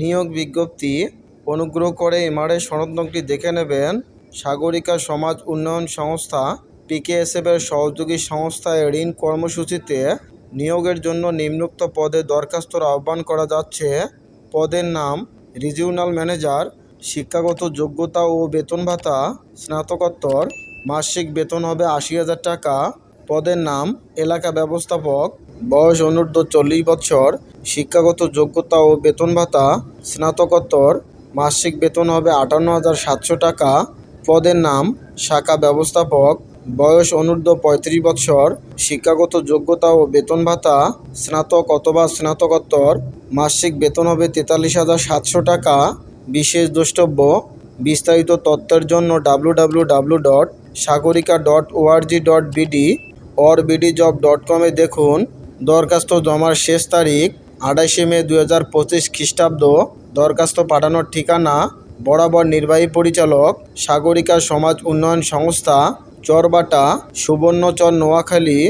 নিয়োগ বিজ্ঞপ্তি অনুগ্রহ করে এমআরএ সনদটি দেখে নেবেন। সাগরিকা সমাজ উন্নয়ন সংস্থা, পিকেএসএফ এর সহযোগী সংস্থায় ঋণ কর্মসূচিতে নিয়োগের জন্য নিম্নোক্ত পদে দরখাস্তর আহ্বান করা যাচ্ছে। পদের নাম রিজিওনাল ম্যানেজার, শিক্ষাগত যোগ্যতা ও বেতন ভাতা, স্নাতকোত্তর, মাসিক বেতন হবে আশি হাজার টাকা। পদের নাম এলাকা ব্যবস্থাপক বয়স অনূর্ধ্ব চল্লিশ বছর, শিক্ষাগত যোগ্যতা ও বেতন ভাতা, স্নাতকোত্তর, মাসিক বেতন হবে আটান্ন হাজার সাতশো টাকা। পদের নাম শাখা ব্যবস্থাপক, বয়স অনূর্ধ্ব পঁয়ত্রিশ বছর, শিক্ষাগত যোগ্যতা ও বেতন ভাতা, স্নাতক অথবা স্নাতকোত্তর, মাসিক বেতন হবে তেতাল্লিশ হাজার সাতশো টাকা। বিশেষ দ্রষ্টব্য, বিস্তারিত তথ্যের জন্য W W W dot Sagarika dot org dot BD or BD job dot কমে দেখুন। দরখাস্ত জমার শেষ তারিখ আঠাশে মে দু হাজার পঁচিশ খ্রিস্টাব্দ। দরখাস্ত পাঠানোর ঠিকানা বরাবর নির্বাহী পরিচালক, সাগরিকা সমাজ উন্নয়ন সংস্থা, চরবাটা, সুবর্ণচর নোয়াখালী